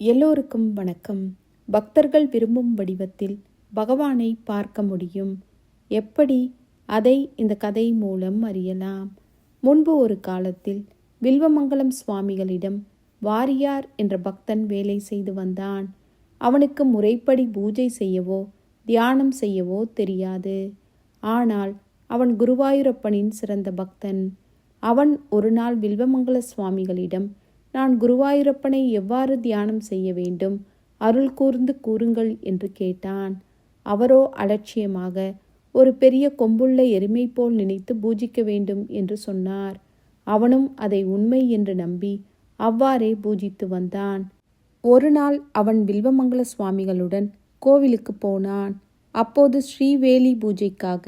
எல்லோருக்கும் வணக்கம். பக்தர்கள் விரும்பும் வடிவத்தில் பகவானை பார்க்க முடியும். எப்படி? அதை இந்த கதை மூலம் அறியலாம். முன்பு ஒரு காலத்தில் வில்வமங்கலம் சுவாமிகளிடம் வாரியார் என்ற பக்தன் வேலை செய்து வந்தான். அவனுக்கு முறைப்படி பூஜை செய்யவோ தியானம் செய்யவோ தெரியாது. ஆனால் அவன் குருவாயூரப்பனின் சிறந்த பக்தன். அவன் ஒரு நாள் வில்வமங்கல சுவாமிகளிடம் நான் குருவாயூரப்பனை எவ்வாறு தியானம் செய்ய வேண்டும்? அருள் கூர்ந்து கூறுங்கள் என்று கேட்டான். அவரோ அலட்சியமாக ஒரு பெரிய கொம்புள்ள எருமை போல் நினைத்து பூஜிக்க வேண்டும் என்று சொன்னார். அவனும் அதை உண்மை என்று நம்பி அவ்வாறே பூஜித்து வந்தான். ஒரு நாள் அவன் வில்வமங்கல சுவாமிகளுடன் கோவிலுக்கு போனான். அப்போது ஸ்ரீவேலி பூஜைக்காக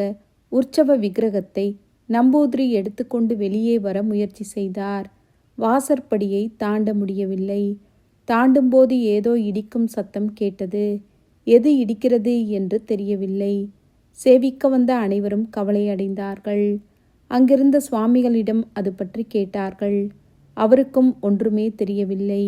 உற்சவ விக்கிரகத்தை நம்பூதிரி எடுத்துக்கொண்டு வெளியே வர முயற்சி செய்தார். வாசற்படியை தாண்ட முடியவில்லை. தாண்டும்போது ஏதோ இடிக்கும் சத்தம் கேட்டது. எது இடிக்கிறது என்று தெரியவில்லை. சேவிக்க வந்த அனைவரும் கவலையடைந்தார்கள். அங்கிருந்த சுவாமிகளிடம் அது பற்றி கேட்டார்கள். அவருக்கும் ஒன்றுமே தெரியவில்லை.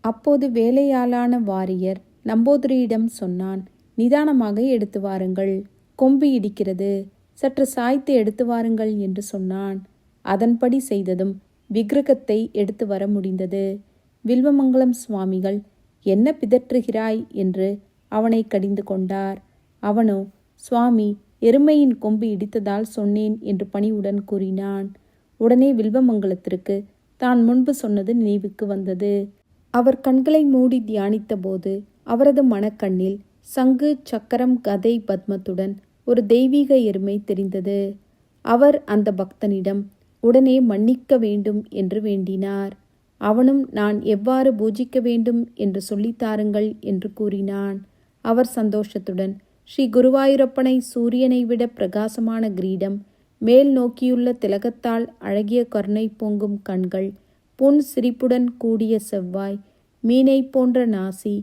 அப்போது வேலையாளான வாரியர் நம்பூதிரியிடம் சொன்னான் நிதானமாக எடுத்து வாருங்கள். கொம்பு இடிக்கிறது. சற்று சாய்த்து எடுத்து வாருங்கள் என்று சொன்னான். அதன்படி செய்ததும் விக்கிரகத்தை எடுத்து வர முடிந்தது. வில்வமங்கலம் சுவாமிகள் என்ன பிதற்றுகிறாய்? என்று அவனை கடிந்து கொண்டார். அவனோ சுவாமி எருமையின் கொம்பு இடித்ததால் சொன்னேன் என்று பணிவுடன் கூறினான். உடனே வில்வமங்கலத்திற்கு தான் முன்பு சொன்னது நினைவுக்கு வந்தது. அவர் கண்களை மூடி தியானித்தபோது அவரது மனக்கண்ணில் சங்கு சக்கரம் கதை பத்மத்துடன் ஒரு தெய்வீக எருமை தெரிந்தது. அவர் அந்த பக்தனிடம் உடனே மன்னிக்க வேண்டும் என்று வேண்டினார். அவனும் நான் எவ்வாறு பூஜிக்க வேண்டும் என்று சொல்லித்தாருங்கள் என்று கூறினான். அவர் சந்தோஷத்துடன் ஸ்ரீ குருவாயூரப்பனை சூரியனை விட பிரகாசமான கிரீடம் மேல் நோக்கியுள்ள திலகத்தால் அழகிய கருணை பொங்கும் கண்கள் புன் சிரிப்புடன் கூடிய செவ்வாய் மீனை போன்ற நாசி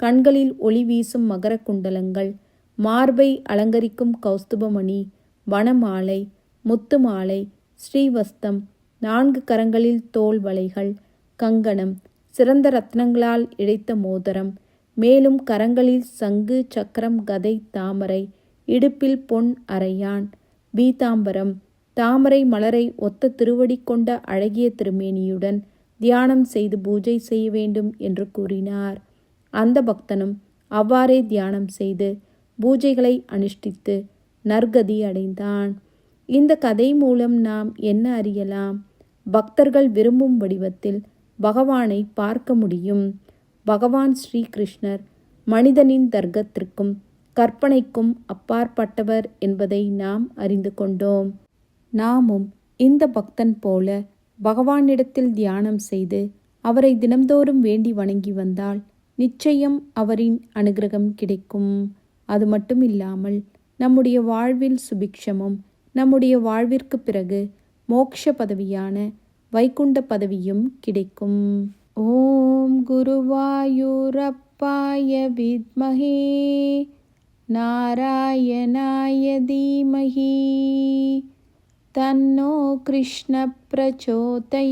கண்களில் ஒளி வீசும் மகர குண்டலங்கள் மார்பை அலங்கரிக்கும் கௌஸ்துபமணி வனமாலை முத்து மாலை ஸ்ரீவஸ்தம் நான்கு கரங்களில் தோல் வலைகள் கங்கணம் சிறந்த ரத்னங்களால் இழைத்த மோதிரம் மேலும் கரங்களில் சங்கு சக்கரம் கதை தாமரை இடுப்பில் பொன் அரையான் பீதாம்பரம் தாமரை மலரை ஒத்த திருவடி கொண்ட அழகிய திருமேனியுடன் தியானம் செய்து பூஜை செய்ய வேண்டும் என்று கூறினார். அந்த பக்தனும் அவ்வாறே தியானம் செய்து பூஜைகளை அனுஷ்டித்து நற்கதி அடைந்தான். இந்த கதை மூலம் நாம் என்ன அறியலாம்? பக்தர்கள் விரும்பும் வடிவத்தில் பகவானை பார்க்க முடியும். பகவான் ஸ்ரீகிருஷ்ணர் மனிதனின் தர்க்கத்திற்கும் கற்பனைக்கும் அப்பாற்பட்டவர் என்பதை நாம் அறிந்து கொண்டோம். நாமும் இந்த பக்தன் போல பகவானிடத்தில் தியானம் செய்து அவரை தினம்தோறும் வேண்டி வணங்கி வந்தால் நிச்சயம் அவரின் அனுகிரகம் கிடைக்கும். அது மட்டும் இல்லாமல் நம்முடைய வாழ்வில் சுபிக்ஷமும் நம்முடைய வாழ்விற்கு பிறகு மோக்ஷ பதவியான வைகுண்ட பதவியும் கிடைக்கும். ஓம் குருவாயூரப்பாய வித்மகே நாராயணாய தீமஹி. தன்னோ கிருஷ்ண பிரச்சோதயாது.